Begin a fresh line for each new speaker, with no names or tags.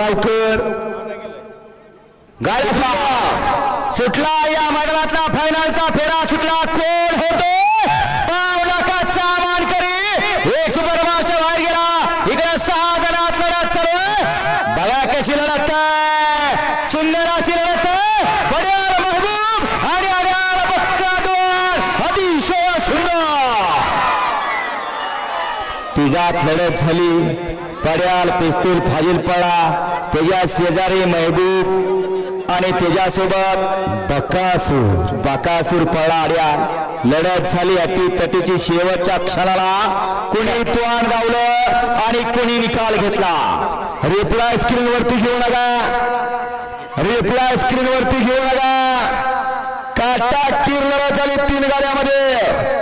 गावकर गाड्या सुटला. या मैदानातला फायनलचा फेरा सुटला. कोण होतो? पावलाकाचा मानकरी. एक सुपर मास्टर बाहेर गेला. इकडे सहा जणात लढत चालू आहे. बघा कशी लढत सुंदर अशी लढत आहे. घड्याळ महबूब आणि अड्याळ बक्कादोर अतिशय सुंदर. तिघात लढत झाली. पड्याल पिस्तूल फाजील पडा त्याच्या शेजारी महबूब आणि त्याच्यासोबत बकासूर. बकासूर पळा आड्या लढत झाली अटी तटीची शेवटच्या क्षणाला कुणी तोंड गावलं आणि कुणी निकाल घेतला? रिप्लाय स्क्रीन वरती घेऊ नका. रिप्लाय स्क्रीन वरती घेऊ नका. काटा किर झाली तीन गाड्यामध्ये.